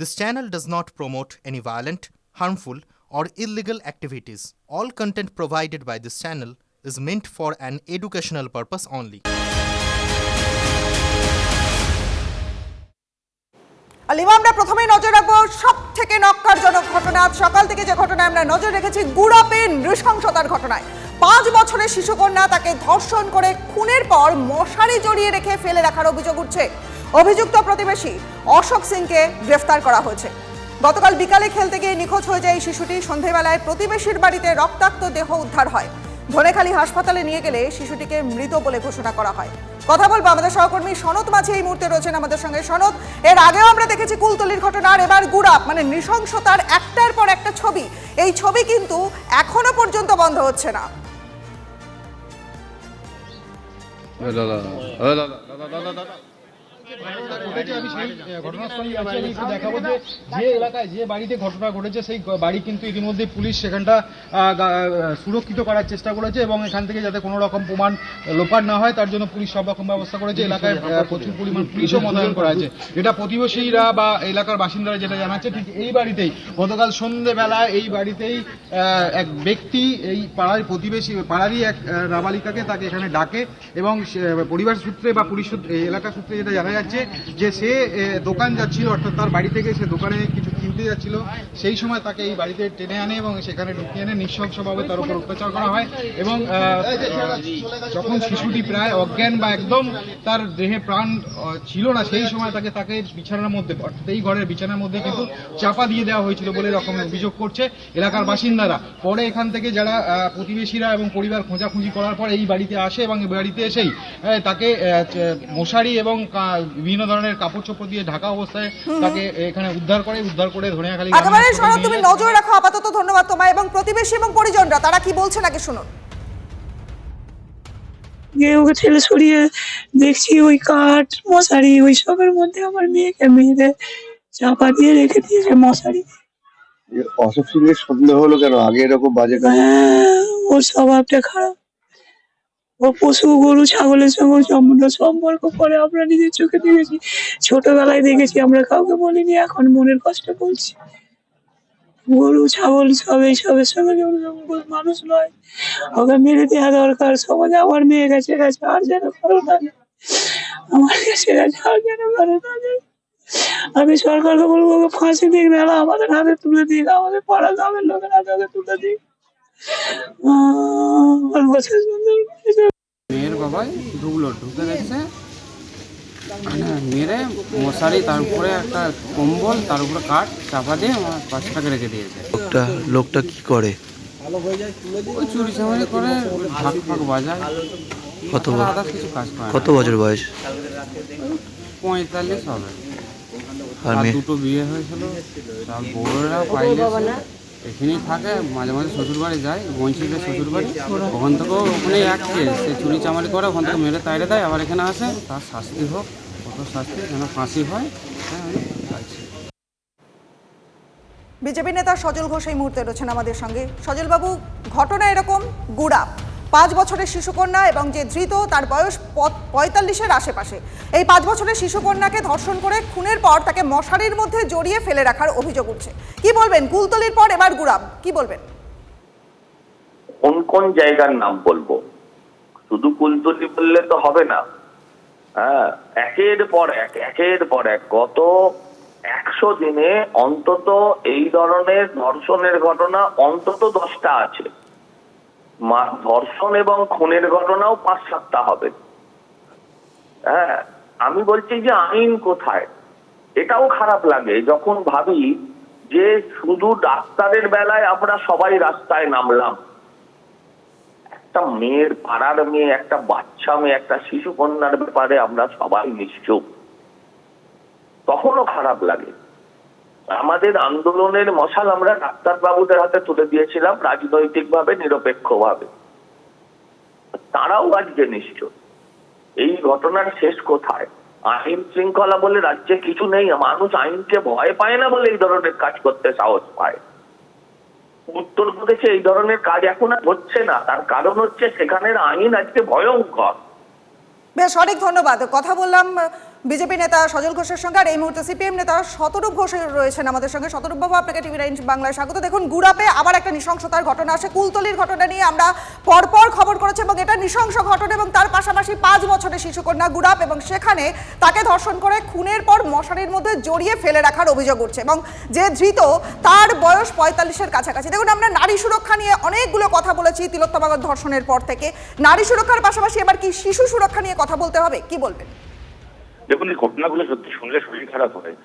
This channel does not promote any violent, harmful, or illegal activities. All content provided by this channel is meant for an educational purpose only. আলিমা আমরা প্রথমেই নজর রাখব সব থেকে নক্কারজনক ঘটনা আজ সকাল থেকে যে ঘটনায় আমরা নজর রেখেছি গুড়াপে নৃশংসতার ঘটনায় পাঁচ বছরের শিশুকন্যা তাকে ধর্ষণ করে খুনের পর মশারি জড়িয়ে রেখে ফেলে রাখার অভিযোগ উঠছে অভিযুক্ত প্রতিবেশী অশোক সিংকে গ্রেফতার করা হয়েছে। গতকাল বিকালে খেলতে গিয়ে নিখোঁজ হয়ে যায় এই শিশুটি। সন্ধেবেলায় প্রতিবেশীর বাড়িতে রক্তাক্ত দেহ উদ্ধার হয়। ধনেখালি হাসপাতালে নিয়ে গেলে শিশুটিকে মৃত বলে ঘোষণা করা হয়। কথা বলব আমাদের সহকর্মী সনদ মাঝি এই মুহূর্তে রয়েছেন আমাদের সঙ্গে। সনদ, এর আগেও আমরা দেখেছি কুলতলির ঘটনা, আর এবার গুড়াপ মানে নৃশংসতার একটার পর একটা ছবি। এই ছবি কিন্তু এখনও পর্যন্ত বন্ধ হচ্ছে না। ঘটেছে আমি সেই ঘটনাস্থলে আছি আমি দেখাবো যে যে এলাকায় যে বাড়িতে ঘটনা ঘটেছে সেই বাড়ি কিন্তু ইতিমধ্যে পুলিশ সেখানটা আহ, গা- আহ, সুরক্ষিত করার চেষ্টা করেছে এবং এখান থেকে যাতে কোনো রকম প্রমাণ লোপাট না হয় তার জন্য পুলিশ সব রকম ব্যবস্থা করেছে। এলাকায় প্রচুর পরিমাণ পুলিশও মোতায়েন করা আছে। এটা প্রতিবেশীরা বা এলাকার বাসিন্দারা যেটা জানাচ্ছে ঠিক এই বাড়িতেই গতকাল সন্ধ্যেবেলায় এই বাড়িতেই এক ব্যক্তি এই পাড়ার প্রতিবেশী পাড়ারই এক আহ, নাবালিকাকে তাকে এখানে ডাকে এবং পরিবার সূত্রে বা পুলিশ সূত্রে এলাকা সূত্রে যেটা জানা যাচ্ছে যে সে দোকান যাচ্ছিল অর্থাৎ তার বাড়ি থেকে সে দোকানে কিছু কিনতে যাচ্ছিল, সেই সময় তাকে এই বাড়িতে টেনে আনে এবং সেখানে ঢুকিয়ে এনে নৃশংসভাবে তার উপর অত্যাচার করা হয় এবং যখন শিশুটি প্রায় অজ্ঞান বা একদম তার দেহে প্রাণ ছিল না, সেই সময় তাকে তাকে বিছানার মধ্যে এই ঘরের বিছানার মধ্যে কিন্তু চাপা দিয়ে দেওয়া হয়েছিল বলে রকমের অভিযোগ করছে এলাকার বাসিন্দারা। পরে এখান থেকে যারা প্রতিবেশীরা এবং পরিবার খোঁজাখুঁজি করার পর এই বাড়িতে আসে এবং বাড়িতে এসেই তাকে মশারি এবং বিভিন্ন ধরনের কাপড় চোপড় দিয়ে ঢাকা অবস্থায় তাকে এখানে উদ্ধার করে উদ্ধার করে ধনিয়াখালী গ্রামীণ একেবারে নিয়ে তুমি। নজর রাখো আপাতত ধন্যবাদ তোমায় এবং প্রতিবেশী এবং পরিজনরা তারা কি বলছে নাকি শুনুন। গিয়ে ওকে ঠেলে সরিয়ে দেখছি ওই কাঠ মশারি ওই সবের মধ্যে আমার মেয়েকে মেয়েদের চাপা দিয়ে রেখে দিয়েছে মশারি। অশোক সিং এর সন্দেহ হলো কেন? আগে এরকম বাজে কাজ। হ্যাঁ, ওর স্বভাবটা খারাপ। ও পশু, গরু, ছাগলের সঙ্গে সম্পূর্ণ সম্পর্ক করে আমরা নিজের চোখে দেখেছি। ছোটবেলায় দেখেছি, আমরা কাউকে বলিনি, এখন মনের কষ্ট বলছি। গরু, ছাগল সব এইসবের সঙ্গে মানুষ নয়। ওকে মেরে দেওয়া দরকার, সমাজে আমার মেয়ে গেছে গেছে, আর যেন কারও না আমার কাছে গেছে, আর যেন কারও না। আমি সরকারকে বলব, ওকে ফাঁসি দিক না আমাদের হাতে তুলে দিক, আমাদের পাড়া গ্রামের লোকের হাতে তুলে দিক। মেয়ের বাবাই ঢুকলো ঢুকে দেখছে। মানে মেরে মশারি তার উপরে একটা কম্বল তার উপরে কাঠ চাপা দিয়ে আমার বাচ্চাটাকে রেখে দিয়েছে। লোকটা লোকটা কি করে? ওই চুরি চামারি করে ঢাক ফাঁক বাজায়। কত কিছু কাজ করে কত বছর বয়স? পঁয়তাল্লিশ হবে। আর দুটো বিয়ে হয়েছিল সব বউরা পাইলে এখানেই থাকে, মাঝে মাঝে শ্বশুর বাড়ি যায় বঞ্চিতের শ্বশুর বাড়ি ওখান থেকেও ওখানেই আসছে, সে চুরি চামারি করে, ওখান থেকে মেরে তাইরে দেয়, আবার এখানে আসে, তার শাস্তি হোক, কত শাস্তি, যেন ফাঁসি হয় হ্যাঁ আমি বিজেপি নেতা সজল ঘোষ এই মুহূর্তে রয়েছেন আমাদের সঙ্গে। সজলবাবু, ঘটনা এরকম, গুড়া পাঁচ বছরের শিশুকন্যা এবং যে ধৃত তার বয়স পঁয়তাল্লিশের আশেপাশে। এই পাঁচ বছরের শিশুকন্যাকে ধর্ষণ করে খুনের পর তাকে মশারির মধ্যে জড়িয়ে ফেলে রাখার অভিযোগ উঠছে। কি বলবেন? কুলতলির পর এবার গুড়াম। কি বলবেন? কোন কোন জায়গার নাম বলব? শুধু কুলতলি বললে তো হবে না। হ্যাঁ একের পর এক, একের পর এক। গত একশো দিনে অন্তত এই ধরনের ধর্ষণের ঘটনা অন্তত দশটা আছে। ধর্ষণ এবং খুনের ঘটনাও পাঁচ সাতটা হবে। হ্যাঁ আমি বলছি যে আইন কোথায়? এটাও খারাপ লাগে যখন ভাবি যে শুধু ডাক্তারের বেলায় আমরা সবাই রাস্তায় নামলাম। একটা মেয়ের পাড়ার মেয়ে, একটা বাচ্চা মেয়ে, একটা শিশু কন্যার ব্যাপারে আমরা সবাই নিশ্চুপ। তখনও খারাপ লাগে। আমাদের আন্দোলনের মশাল আমরা ডাক্তার বাবুদের হাতে তুলে দিয়েছিলাম রাজনৈতিকভাবে, নিরপেক্ষভাবে। তারাও আজকে নিশ্চয়। এই ঘটনার শেষ কোথায়? আইন শৃঙ্খলা বলে রাজ্যে কিছু নেই, মানুষ আইনকে ভয় পায় না বলে এই ধরনের কাজ করতে সাহস পায়। উত্তরপ্রদেশে এই ধরনের কাজ এখন আর হচ্ছে না, তার কারণ হচ্ছে সেখানের আইন আজকে ভয়ঙ্কর। বেশ, অনেক ধন্যবাদ। কথা বললাম বিজেপি নেতা সজল ঘোষের সঙ্গে, আর এই মুহূর্তে সিপিএম নেতা শতরূপ ঘোষ রয়েছেন আমাদের সঙ্গে। শতরূপ বাবু, আপনাকে টিভি নাইন বাংলায় স্বাগত। দেখুন, গুড়াপে আবার একটা নৃশংসতার ঘটনা আসে। কুলতলির ঘটনা নিয়ে আমরা পরপর খবর করেছি এবং এটা নৃশংস ঘটনা এবং তার পাশাপাশি পাঁচ বছরের শিশুকন্যা গুড়াপ এবং সেখানে তাকে ধর্ষণ করে খুনের পর মশারির মধ্যে জড়িয়ে ফেলে রাখার অভিযোগ উঠছে এবং যে ধৃত তার বয়স পঁয়তাল্লিশের কাছাকাছি। দেখুন, আমরা নারী সুরক্ষা নিয়ে অনেকগুলো কথা বলেছি তিলোত্তমাগত ধর্ষণের পর থেকে। নারী সুরক্ষার পাশাপাশি এবার কি শিশু সুরক্ষা নিয়ে কথা বলতে হবে? কি বলবেন? দেখুন, এই ঘটনাগুলো সত্যি শুনলে শরীর খারাপ হয়।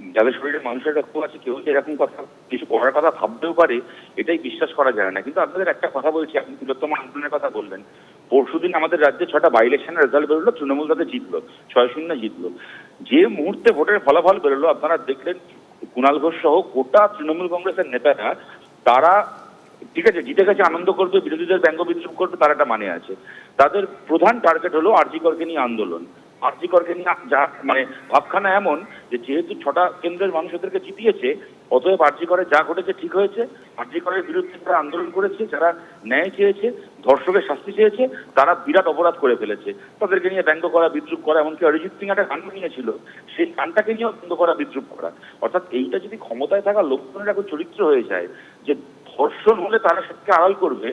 যাদের শরীরে মানুষের রক্ত আছে, কেউ যে এরকম কথা, কিছু করার কথা ভাবতেও পারে? এটাই বিশ্বাস করা যায় না। কিন্তু আপনাদের একটা কথা বলছি, আপনি তিলোত্তম আন্দোলনের কথা বললেন। পরশুদিন আমাদের রাজ্যে ছটা বাই ইলেকশনের রেজাল্ট বেরোলো, তৃণমূল তাতে জিতলো ছয় শূন্য জিতলো। যে মুহূর্তে ভোটের ফলাফল বেরোলো, আপনারা দেখলেন কুণাল ঘোষ সহ গোটা তৃণমূল কংগ্রেসের নেতারা, তারা, ঠিক আছে, জিতে গেছে, আনন্দ করবে, বিরোধীদের ব্যঙ্গ বিদ্রুপ করবে, তার একটা মানে আছে। তাদের প্রধান টার্গেট হলো আরজিকরকে নিয়ে আন্দোলন। আরজিকরকে নিয়ে যা মানে ভাবখানা এমন যে যেহেতু ছটা কেন্দ্রের মানুষ ওদেরকে জিতিয়েছে, অতএব আরজিকরে যা ঘটেছে ঠিক হয়েছে। আরজিকরের বিরুদ্ধে যারা আন্দোলন করেছে, যারা ন্যায় চেয়েছে, ধর্ষকের শাস্তি চেয়েছে, তারা বিরাট অপরাধ করে ফেলেছে। তাদেরকে নিয়ে ব্যঙ্গ করা, বিদ্রুপ করা, এমনকি অরিজিৎ সিং একটা গান নিয়েছিল সেই গানটাকে নিয়েও ব্যঙ্গ করা, বিদ্রুপ করা। অর্থাৎ এইটা যদি ক্ষমতায় থাকা লোকজনের এখন চরিত্র হয়ে যায়, যে ধর্ষণ হলে তারা সেটাকে আড়াল করবে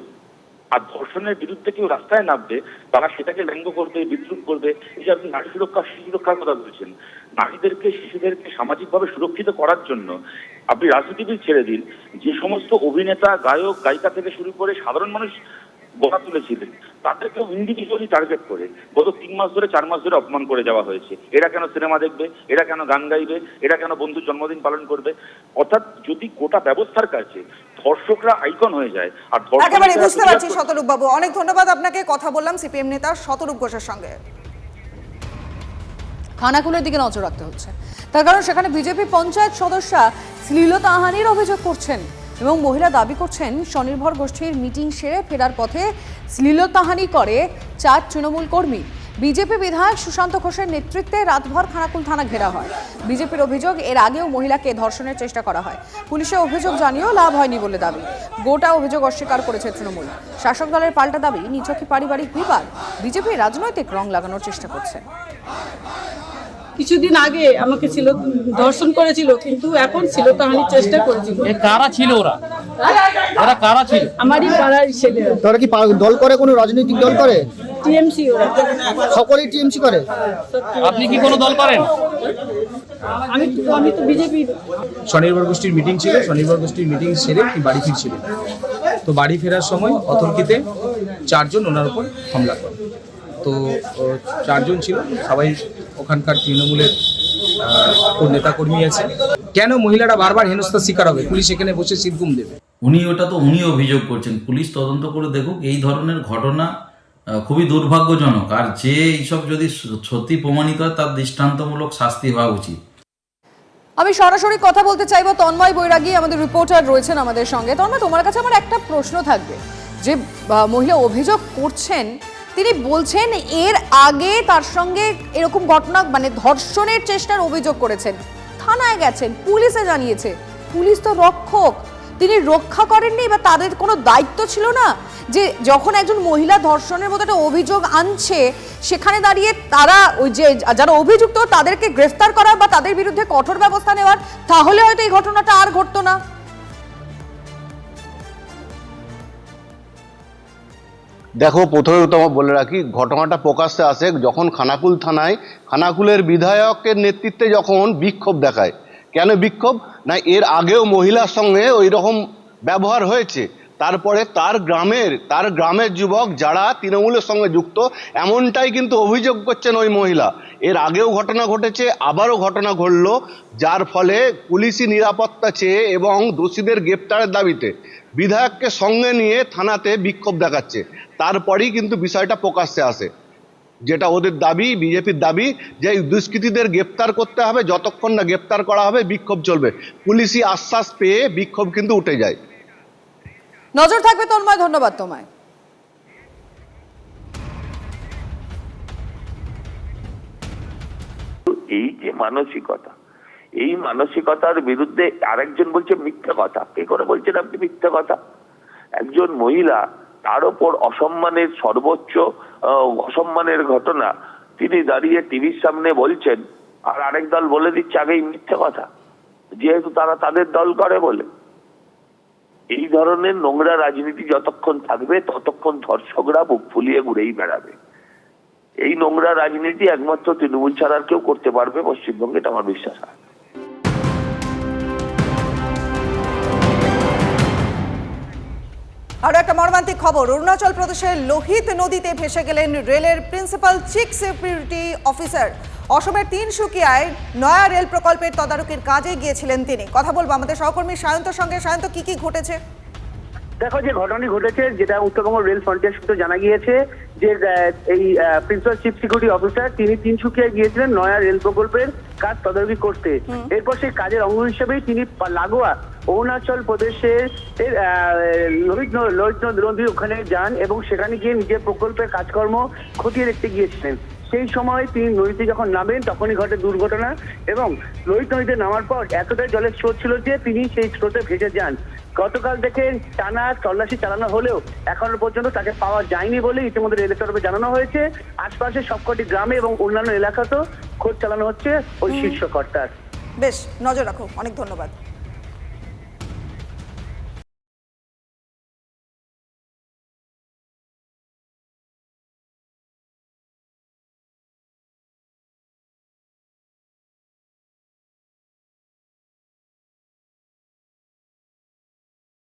আর ধর্ষণের বিরুদ্ধে কেউ রাস্তায় নামবে, তারা সেটাকে ব্যঙ্গ করবে, বিদ্রুপ করবে, এই যে আপনি নারী সুরক্ষা, শিশু সুরক্ষার কথা বলছেন, নারীদেরকে, শিশুদেরকে সামাজিকভাবে সুরক্ষিত করার জন্য আপনি রাজনীতিবিদ ছেড়ে দিন, যে সমস্ত অভিনেতা, গায়ক, গায়িকা থেকে শুরু করে সাধারণ মানুষ গড়া তুলেছিলেন তাদেরকেও ইন্ডিভিজুয়ালি টার্গেট করে। গত তিন মাস ধরে চার মাস ধরে অপমান করে যাওয়া হয়েছে। এরা কেন সিনেমা দেখবে? এরা কেন গান গাইবে? এরা কেন বন্ধুর জন্মদিন পালন করবে? অর্থাৎ যদি গোটা ব্যবস্থার কাছে ধর্ষকরা আইকন হয়ে যায় আর একেবারে বুঝতে পারছি শতরূপ বাবু অনেক ধন্যবাদ আপনাকে। কথা বললাম সিপিএম নেতা শতরূপ ঘোষের সঙ্গে। খানাকুলের দিকে নজর রাখতে হচ্ছে। তার কারণ সেখানে বিজেপি পঞ্চায়েত সদস্যা শ্লীলতাহানির অভিযোগ করছেন। এবং মহিলা দাবি করছেন, স্বনির্ভর গোষ্ঠীর মিটিং সেরে ফেরার পথে শ্লীলতাহানি করে চার তৃণমূল কর্মী। বিজেপি বিধায়ক সুশান্ত ঘোষের নেতৃত্বে রাতভর খানাকুল থানা ঘেরা হয়। বিজেপির অভিযোগ, এর আগেও মহিলাকে ধর্ষণের চেষ্টা করা হয়। পুলিশের অভিযোগ জানিয়েও লাভ হয়নি বলে দাবি। গোটা অভিযোগ অস্বীকার করেছে তৃণমূল। শাসক দলের পাল্টা দাবি নিছকি পারিবারিক বিবাদ। বিজেপি রাজনৈতিক রং লাগানোর চেষ্টা করছে। কিছুদিন আগে আমাকে ছিল ধর্ষণ করেছিল কিন্তু এখন ছিল তাহানির চেষ্টা করেছিল। কারা ছিল ওরা? ওরা কারা ছিল? আমারই পাড়ার ছেলে। তারা কি পা- দল করে কোনো রাজনৈতিক দল করে? টিএমসি ওরা। সকলেই টিএমসি করে? আপনি কি কোনো দল করেন? আমি তো আমি তো বিজেপি। স্বনির্ভর গোষ্ঠীর মিটিং ছিল স্বনির্ভর গোষ্ঠীর মিটিং সেরে তিনি বাড়ি ফিরছিলেন তো বাড়ি ফেরার সময় অতর্কিতে চারজন ওনার উপর হামলা করে। তো ও, চারজন ছিল সবাই ওখানকার তৃণমূলের আহ, নেতাকর্মী আছে। কেন মহিলারা বারবার হেনস্থার শিকার হবে? পুলিশ এখানে বসে সিরগুম দেবে। উনি ওটা তো উনি অভিযোগ করছেন। পুলিশ তদন্ত করে দেখুক এই ধরনের ঘটনা খুবই দুর্ভাগ্যজনক। আর যে এইসব যদি সত্যি প্রমাণিত হয় তার দৃষ্টান্তমূলক শাস্তি হওয়া উচিত। আমি সরাসরি কথা বলতে চাইব তন্ময় বৈরাগী আমাদের রিপোর্টার রয়েছেন আমাদের সঙ্গে। তন্ময় তোমার কাছে আমার একটা প্রশ্ন থাকবে। যে আহ, মহিলা অভিযোগ করছেন তিনি বলছেন এর আগে তার সঙ্গে এরকম ঘটনা মানে ধর্ষণের চেষ্টার অভিযোগ করেছেন। থানায় গেছেন, পুলিশে জানিয়েছে। পুলিশ তো রক্ষক। তিনি রক্ষা করেননি বা তাদের কোনো দায়িত্ব ছিল না যে যখন একজন মহিলা ধর্ষণের মতো একটা অভিযোগ আনছে, সেখানে দাঁড়িয়ে তারা ওই যে যারা অভিযুক্ত তাদেরকে গ্রেফতার করা বা তাদের বিরুদ্ধে কঠোর ব্যবস্থা নেওয়ার, তাহলে হয়তো এই ঘটনাটা আর ঘটতো না। দেখো, প্রথমে তোমার বলে রাখি, ঘটনাটা প্রকাশ্যে আসে যখন খানাকুল থানায় খানাকুলের বিধায়কের নেতৃত্বে যখন বিক্ষোভ দেখায়। কেন বিক্ষোভ? না, এর আগেও মহিলার সঙ্গে ওই রকম ব্যবহার হয়েছে। তারপরে তার গ্রামের তার গ্রামের যুবক যারা তৃণমূলের সঙ্গে যুক্ত, এমনটাই কিন্তু অভিযোগ করছেন ওই মহিলা। এর আগেও ঘটনা ঘটেছে, আবারও ঘটনা ঘটলো, যার ফলে পুলিশি নিরাপত্তা চেয়ে এবং দোষীদের গ্রেপ্তারের দাবিতে। বিধায়ককে সঙ্গে নিয়ে থানাতে বিক্ষোভ দেখাচ্ছে। তারপরেই কিন্তু বিষয়টা প্রকাশ্যে আসে। যেটা ওদের দাবি বিজেপির দাবি যে এই দুষ্কৃতীদের গ্রেপ্তার করতে হবে যতক্ষণ না গ্রেপ্তার করা হবে বিক্ষোভ চলবে। পুলিশি আশ্বাস পেয়ে বিক্ষোভ কিন্তু উঠে যায়। নজর থাকবে তন্ময় ধন্যবাদ তোমায়। এই যে মানসিকতা এই মানসিকতার বিরুদ্ধে আরেকজন বলছে মিথ্যা কথা। কে করে বলছেন আপনি মিথ্যা কথা? একজন মহিলা, তার ওপর অসম্মানের সর্বোচ্চ অসম্মানের ঘটনা। তিনি দাঁড়িয়ে টিভির সামনে বলছেন, আর আরেক দল বলে দিচ্ছে আগেই মিথ্যে কথা। যেহেতু তারা তাদের দল করে বলে। এই ধরনের নোংরা রাজনীতি যতক্ষণ থাকবে, ততক্ষণ ধর্ষকরা বুক ফুলিয়ে ঘুরেই বেড়াবে। এই নোংরা রাজনীতি একমাত্র তৃণমূল ছাড়া কেউ করতে পারবে, পশ্চিমবঙ্গে এটা আমার বিশ্বাস হয় আরও একটা মর্মান্তিক খবর। অরুণাচল প্রদেশের লোহিত নদীতে ভেসে গেলেন রেলের প্রিন্সিপাল চিফ সিকিউরিটি অফিসার। অসমের তিনসুকিয়ায় নয়া রেল প্রকল্পের তদারকির কাজে গিয়েছিলেন তিনি। কথা বলব আমাদের সহকর্মী সায়ন্তর সঙ্গে। সায়ন্ত কি কি ঘটেছে? দেখো যে ঘটনাটি ঘটেছে যেটা উত্তরবঙ্গ রেল ফ্রন্টিয়ার সূত্রে জানা গিয়েছে যে এই প্রিন্সিপাল চিফ সিকিউরিটি অফিসার তিনি তিনসুকিয়ায় গিয়েছিলেন নয়া রেল প্রকল্পের কাজ তদারকি করতে। এরপর সেই কাজের অঙ্গ হিসেবেই তিনি লাগোয়া অরুণাচল প্রদেশের লোহিত ন- লোহিত নদীর ওখানে যান এবং সেখানে গিয়ে নিজের প্রকল্পের কাজকর্ম খতিয়ে দেখতে গিয়েছিলেন। সেই সময় তিনি নদীতে যখন নামেন তখনই ঘটে দুর্ঘটনা এবং লোহিত নদীতে নামার পর এতটাই জলের স্রোত ছিল যে তিনি সেই স্রোতে ভেসে যান। গতকাল থেকে টানা তল্লাশি চালানো হলেও এখনও পর্যন্ত তাকে পাওয়া যায়নি বলে ইতিমধ্যে রেলের তরফে জানানো হয়েছে। আশপাশের সবকটি গ্রামে এবং অন্যান্য এলাকাতেও খোঁজ চালানো হচ্ছে ওই শীর্ষ কর্তার। বেশ নজর রাখো অনেক ধন্যবাদ।